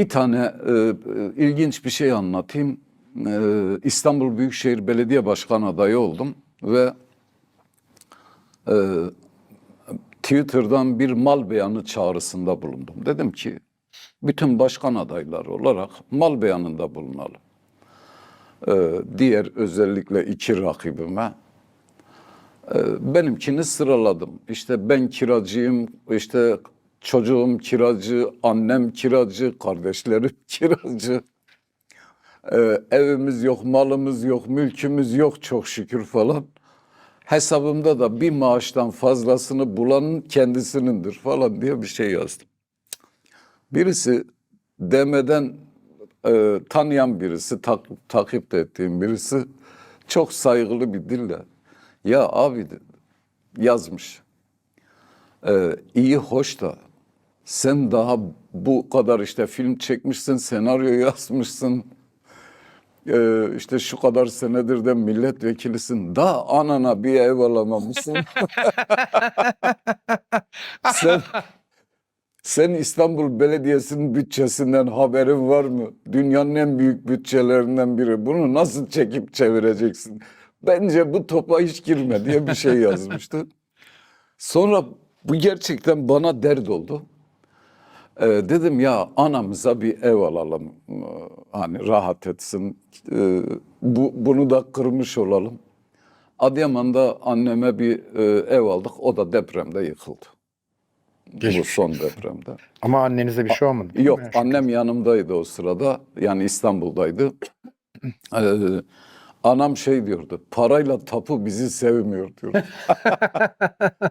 Bir tane e, e, ilginç bir şey anlatayım. E, İstanbul Büyükşehir Belediye Başkan adayı oldum ve e, Twitter'dan bir mal beyanı çağrısında bulundum. Dedim ki bütün başkan adayları olarak mal beyanında bulunalım. E, diğer özellikle iki rakibime e, benimkini sıraladım. İşte ben kiracıyım, işte çocuğum kiracı, annem kiracı, kardeşlerim kiracı. Ee, evimiz yok, malımız yok, mülkümüz yok çok şükür falan. Hesabımda da bir maaştan fazlasını bulanın kendisinindir falan diye bir şey yazdım. Birisi demeden e, tanıyan birisi, tak, takip ettiğim birisi çok saygılı bir dille ya abi yazmış. Ee, iyi hoş da sen daha bu kadar işte film çekmişsin, senaryo yazmışsın. Ee, işte şu kadar senedir de milletvekilisin. Da anana bir ev alamamışsın. sen, sen İstanbul Belediyesi'nin bütçesinden haberin var mı? Dünyanın en büyük bütçelerinden biri. Bunu nasıl çekip çevireceksin? Bence bu topa hiç girme diye bir şey yazmıştı. Sonra bu gerçekten bana dert oldu. Ee, dedim ya anamıza bir ev alalım. Ee, Hani rahat etsin. Ee, bu, bunu da kırmış olalım. Adıyaman'da anneme bir e, ev aldık. O da depremde yıkıldı. Bu Geçmiş son depremde. Ama annenize bir şey olmadı. değil mi? Yok şu- annem yanımdaydı o sırada. Yani İstanbul'daydı. Ee, anam şey diyordu. Parayla tapu bizi sevmiyor diyordu.